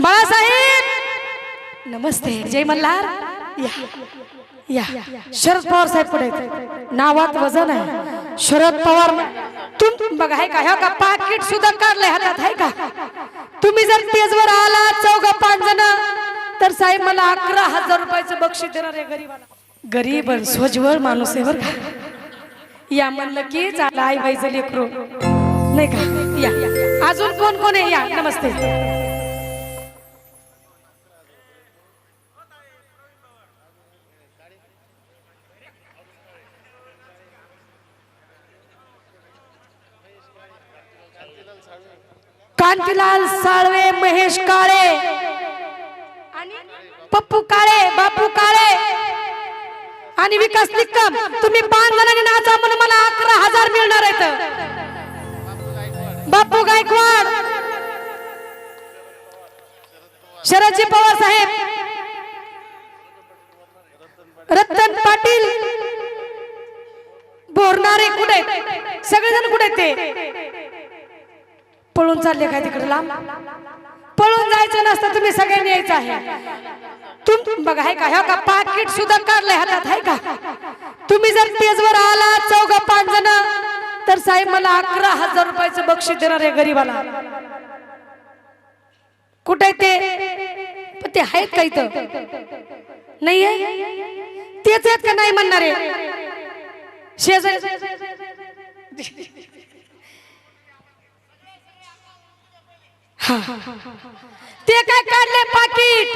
बाळासाहेब! नमस्ते. जय मल्हार. या. या. शरद पवार साहेब पुढे नावात वजन आहे. शरद पवार तुम बघा आहे का? ह्या का पाकिट सुद्धा काढलंय हातात आहे का? तुम्ही जर तेजवर आला चौघा पाच जण तर साहेब मला अकरा हजार रुपयाचं बक्षीस देणार आहे गरीबाला. गरीब आणि माणूस आहे बरं का? या म्हणलं की चाला आई बाईचं लेकरू. नाही का? या. अजून कोण कोण आहे? या. नमस्ते. कांतीलाल साळवे महेश काळे आणि पप्पू काळे बापू काळे आणि विकास निकम. तुम्ही पाच जणांनी नाचा म्हणून मला अकरा हजार मिळणार आहेत. बापू गायकवाड शरदजी पवार साहेब रतन पाटील बोरणारे कुठे आहेत? सगळेजण कुठे ते? पळून चालले काय तिकडे लांब? पळून जायचं नसतं तुम्ही सगळ्यांनी यायचं आहे. तुम बघा आहे का? ह्या का पाकिट सुद्धा काढले हातात आहे का? तुम्ही जर तेजवर आला चौघ पाच जण तर साहेब मला अकरा हजार रुपयाचं बक्षीस देणार आहे गरीबाला. कुठे ते? पण ते आहेत का इथं? नाही तेच आहेत का? नाही म्हणणारे. शेजारी ते काय काढले पाकिट?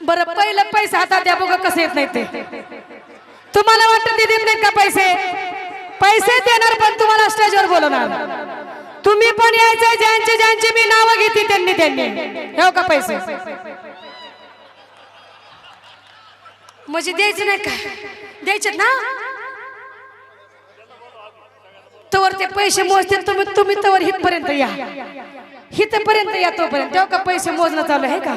बर पहिलं पैसे हातात द्या बघ कसं येत नाही ते. तुम्हाला वाटतं ते देत नाहीत का पैसे? पैसे देणार पण तुम्हाला स्टेजवर बोलवणार. तुम्ही पण यायचं ज्यांचे ज्यांचे मी नावं घेते त्यांनी त्यांनी. हो का पैसे? म्हणजे द्यायचे नाही का? द्यायचे ना? तवर ते पैसे मोजतील तुम्ही तुम्ही तवर हितपर्यंत या. हितपर्यंत या तोपर्यंत. तेव्हा का पैसे मोजणं चालू आहे का?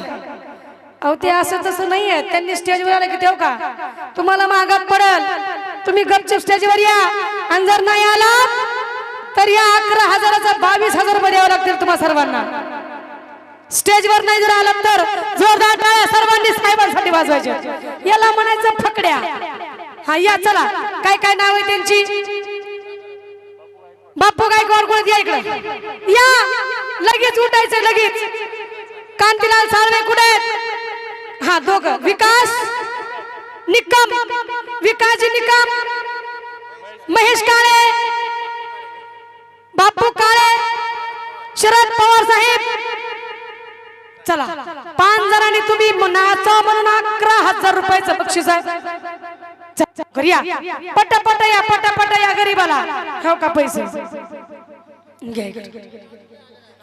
अहो ते असं तसं नाही आहे. त्यांनी स्टेजवर आलं की तेव्हा का? तुम्हाला मागात पडल. तुम्ही गपचूप स्टेजवर या. आणि जर नाही आला तर या अकरा हजाराचा बावीस हजार रुपये द्यावं लागतील तुम्हाला सर्वांना. स्टेजवर नाही जर आलात तर जोरदार टाळ्या सर्वांनी साहेबांसाठी वाजवायचे. याला म्हणायचं फकड्या. हा या चला. काय काय नाव आहे त्यांची? बापू काय कोण कोण या इकडे. या लगेच उठायचं लगेच. कांतीलाल साळवे कुठे आहेत? हा दोघ. विकास निकम. विकासजी निकम. महेश काळे. बापू काळे. शरद पवार साहेब. चला. पाच जणांनी तुम्ही नाचा म्हणून अकरा हजार रुपयाचं बक्षीस आहे. या पट पट या. पट पट या गरीबाला. खाऊ का पैसे?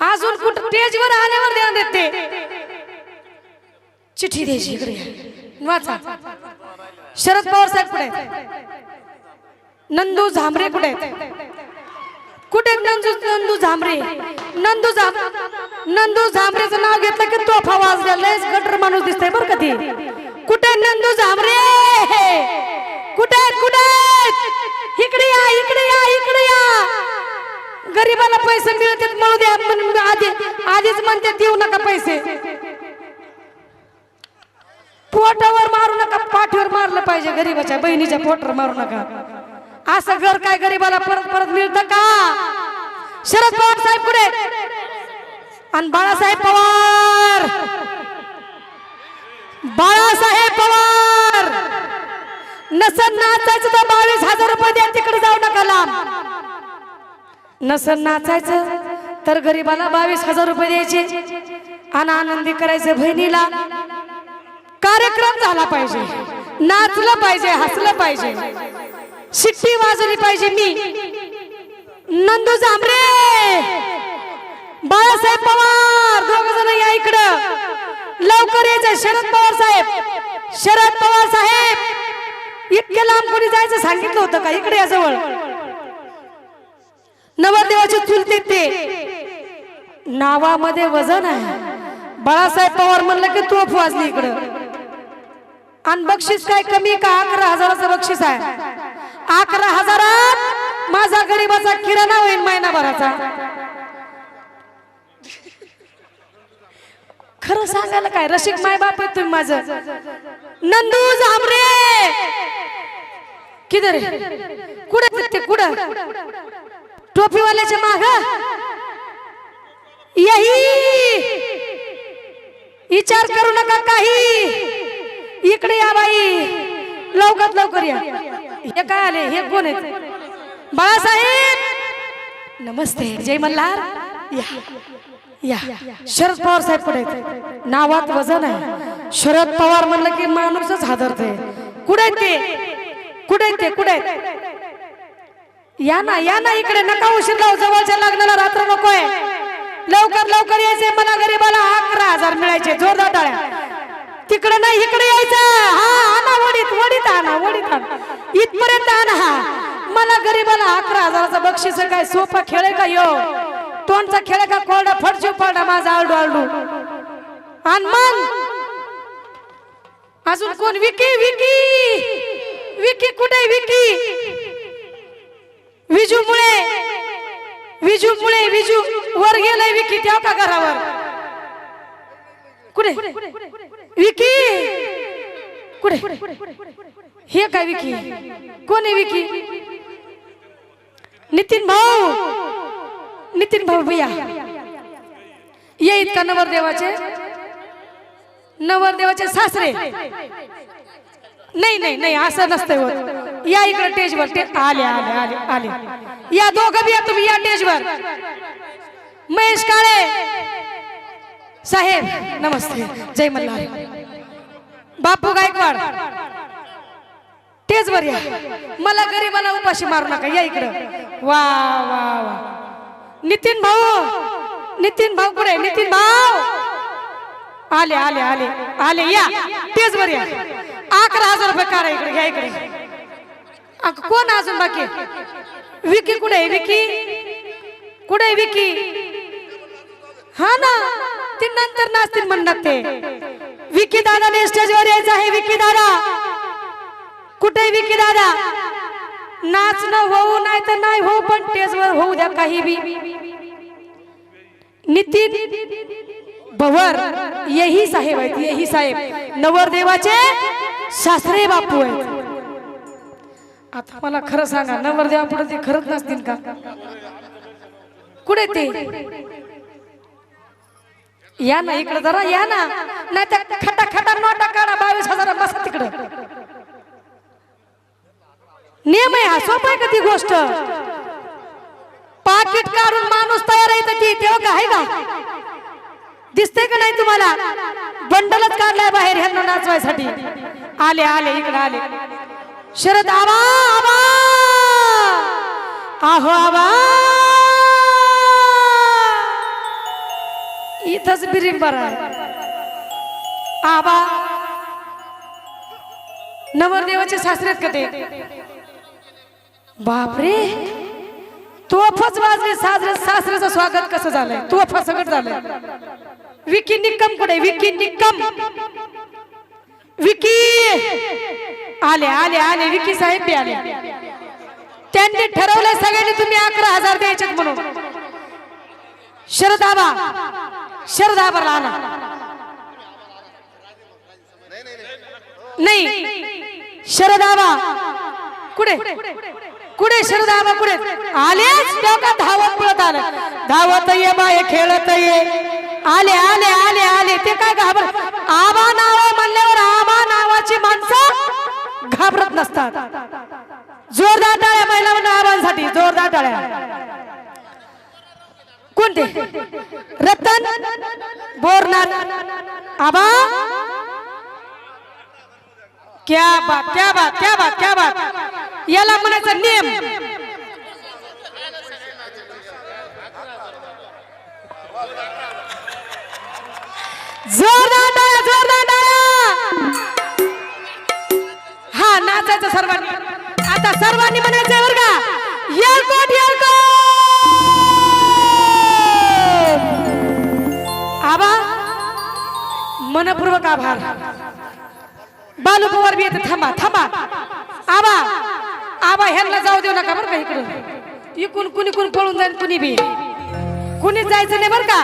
अजून कुठं? स्टेजवर आल्यावर द्या देते. चिठ्ठी द्यायची इकडे. वाचा. शरद पवार साहेब कुठे? नंदू झांबरे कुठे? आहेत? कुठे नंदू नंदू झांबरे? नंदू झाम नंदू झांबरेचं नाव घेतलं की तोफा वाजला लयच गटर माणूस दिसतंय बरं का कुठे नंदू झांबरे? कुठे कुठे? इकडे या इकडे या इकडे या. गरीबाला पैसे मिळतात म्हणू द्या. पण आधी आधीच म्हणते देऊ नका पैसे. पोटावर मारू नका पाठीवर मारलं पाहिजे गरीबाच्या बहिणीच्या पोटावर मारू नका. असं घर काय गरीबाला परत परत मिळतं का? शरद पवार साहेब पुढे आणि बाळासाहेब पवार! नसन नाचायचं तर बावीस हजार रुपये द्या तिकडे जाऊ नका लांब. नसन नाचायचं तर गरीबाला बावीस हजार रुपये द्यायचे आणि आनंदी करायचं बहिणीला. कार्यक्रम झाला पाहिजे नाचलं पाहिजे हसलं पाहिजे. शिट्टी वाजली पाहिजे मी. नंदू जांभरे बाळासाहेब पवार दोघ जण या इकडं. लवकर यायचं शरद पवार साहेब. शरद पवार साहेब! इतक्या लांब कोणी जायचं सांगितलं होतं का? इकडे या जवळ. नवरदेवाचे चुलते ते नावामध्ये वजन आहे. बाळासाहेब पवार म्हणलं की तोफ वाजली इकडं. आणि बक्षीस काय कमी का? अकरा हजाराचं बक्षीस आहे. अकरा हजारात माझा गरीबाचा किराणा होईल महिनाभराचा. खरं सांगायला काय? रसिक माय बाप आहे तुम्ही माझं. नंदू जांभरे किधर आहे? कुठं आहेत ते? कुठं? टोपीवाल्याच्या माग? यही! विचार करू नका काही. इकडे या बाई. लवकर लवकर या. हे काय आले? हे कोण आहेत? बाळासाहेब! नमस्ते. जय मल्हार. या. या. शरद पवार साहेब आहेत. नावात वजन आहे. शरद पवार म्हणलं की माणूसच हादरते कुठे ते? कुठे ते? कुठे या ना या ना इकडे. नका उशीर लावू जवळच्या लग्नाला रात्र नकोय. लवकर लवकर यायचे मला गरीबाला अकरा हजार मिळायचे. जोरदार टाळ्या. तिकडे नाही इकडे यायचं. हा आणा वडीत वडीत आणा वडीत आणा. इथपर्यंत आणा. हा मला गरीबाला अकरा हजाराचा बक्षीस काय? सोपा खेळ आहे का यो? तोंडचा खेळ का कोरडा? फडशू पडा माझा आलडू आलडू आणि मग अजून कोण? विकी विकी. विकी कुठे विकी? विजू मुळे विजू. मुळे विजू वर गेलाय विकी त्या का घरावर? कुठे? विकी. कुठे? हे काय विकी? कोण आहे विकी? नितीन भाऊ. नितीन भाऊ भैया. येईत का नवरदेवाचे नवरदेवाचे सासरे. नाही नाही नाही असं नसतंय होत. या इकडे टेजवर ते आले आले आले आले. या दोघं बी या तुम्ही या टेजवर महेश काळे. साहेब नमस्ते. जय मल्हार. बापू गायकवाड. टेजवर या. मला गरीबाला उपाशी मारू नका. या इकडं. वा वा वा. नितीन भाऊ नितीन भाऊ कुठे? नितीन भाऊ! आले आले आले आले या. तेच बर या. अकरा हजार रुपये काढा इकडे घ्या इकडे. कोण अजून बाकी? विकी कुठे आहे? विकी? कुठे आहे विकी? हा ना ते नंतर नाचतील म्हणतात ते. विकी दादा स्टेजवर यायचं आहे विकी दादा. कुठे विकी दादा? नाचणं होऊ नाही तर नाही होऊ पण स्टेजवर होऊ द्या काही बी. नितीन भवर येही साहेब आहेत येही साहेब. नवरदेवाचे सासरे बापू आहेत. आता मला खरं सांगा नवरदेवा पुढे ते खरंच नसतील का? कुठे ते? या ना इकडे जरा या ना. नाही त्या खटा खटा नोटा काढा बावीस हजार बसा तिकडं. नियम आहे हा सोपं आहे का ती गोष्ट? पाकिट काढून माणूस तयार सेवक आहे का? दिसते का नाही तुम्हाला? बंडलच काढलाय बाहेर ह्यांना नाचवायसाठी. आले आले इकडे आले. शरद आबा आबा! आहो आबा! इथंच बिरिंबर आहे. आबा! नवरदेवाचे सासरेत का ते? बापरे! तोफच वाजले साजरे सासऱ्याचं स्वागत कसं झालंय? तोफा सगळं झालंय. विकी निकम कुठे? विकी निक्कम विकी! आले आले आले. विकी साहेब बी आले. त्यांनी ठरवलं सगळ्यांनी तुम्ही अकरा हजार द्यायचे म्हणून. शरदाबा शरदाबा आणा नाही. शरदाबा कुठे? कुठे? शरदाबा कुठे? आलेच डोका धावत पळत आलं. धावत ये बाय खेळत ये आले आले आले आले. ते काय घाबर आबा नाव म्हणल्यावर आबा नावाची माणसं घाबरत नसतात. जोरदार टाळ्या महिला म्हणून आबांसाठी जोरदार टाळ्या. कोणते? रतन बोरनाथ. आबा क्या बात क्या बात क्या बात क्या बात? याला म्हणायचा नियम. जोरदार टाळ्या जोरदार टाळ्या हा नाचायचं सर्वांनी. आता सर्वांनी म्हणायचं बरं का. येलकोट येलकोट! आबा मनपूर्वक आभार. बालू पवार बी येते. थांबा थांबा. आबा आबा ह्यांना जाऊ देऊ नका बरं का इकडून. इकून कुणी कुणी पळून जाईल कुणी बी. कुणीच जायचं नाही बर का?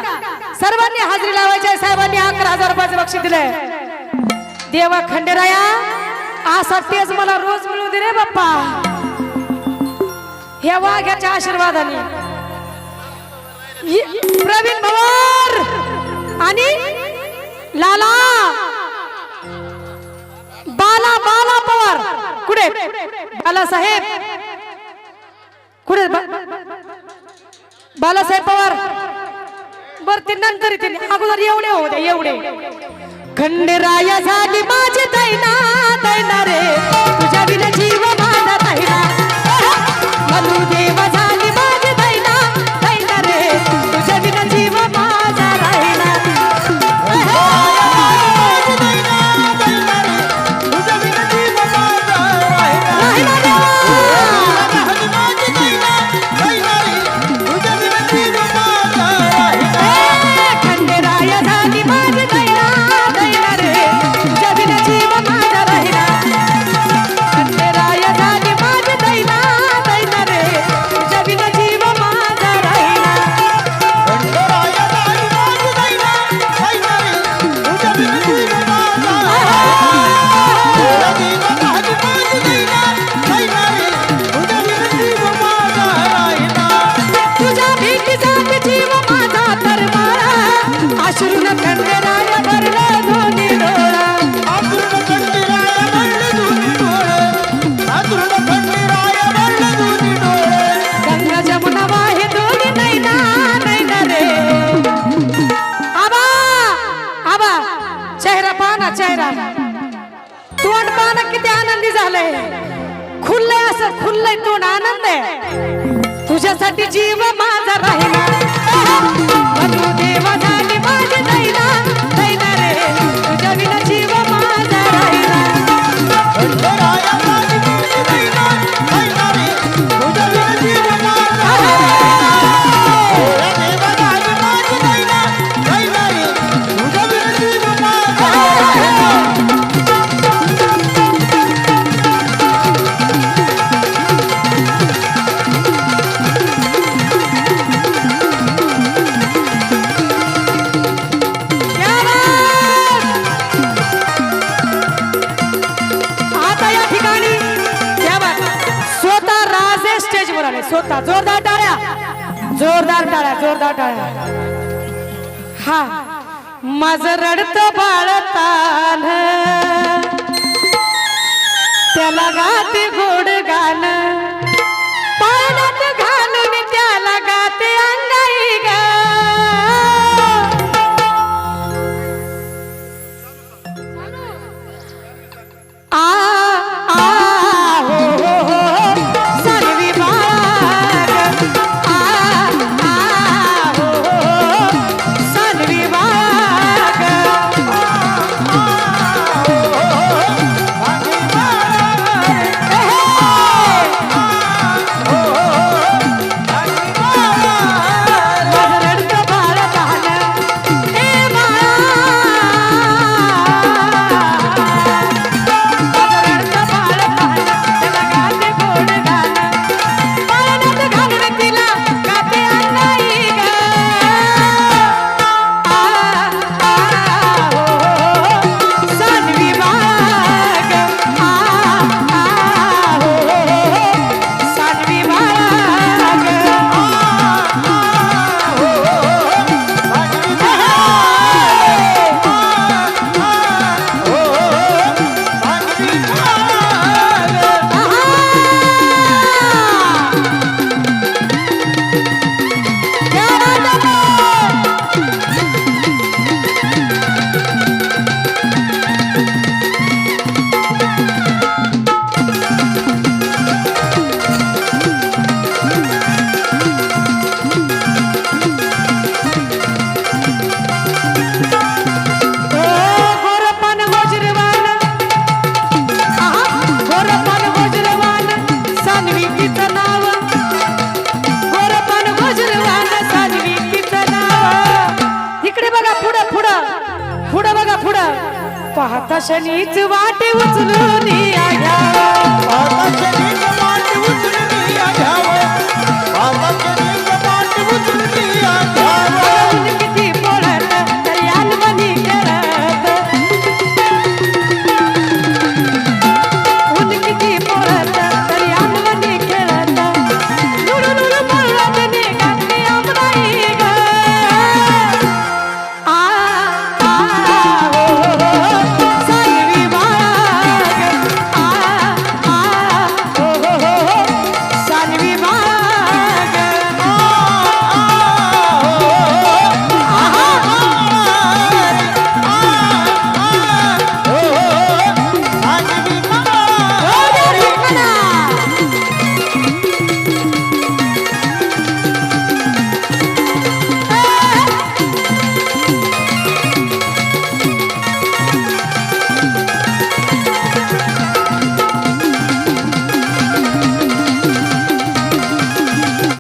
सर्वांनी हाजरी लावायची आहे. साहेबांनी अकरा हजार रुपयाचं बक्षीस दिलंय. देवा खंडेराया असा तेच मला रोज मिळू दे रे बाप्पा. ह्या वाघ्याच्या आशीर्वादाने. प्रवीण भवार आणि लाला. बाला बाला पवार. कुठे? बालासाहेब. कुठे? बालासाहेब पवार. बर ते नंतर येतील. अगोदर एवढे होते एवढे. खंडराया झाली माझी दैना दैना रे. तुझ्या विना जीवन खुल्लंय असं खुल्लंय तोंड आनंद आहे. तुझ्यासाठी जीव माझा जोरदार टाळ्या हा माझं रडत बाळतान त्याला गाते गोड गाणं.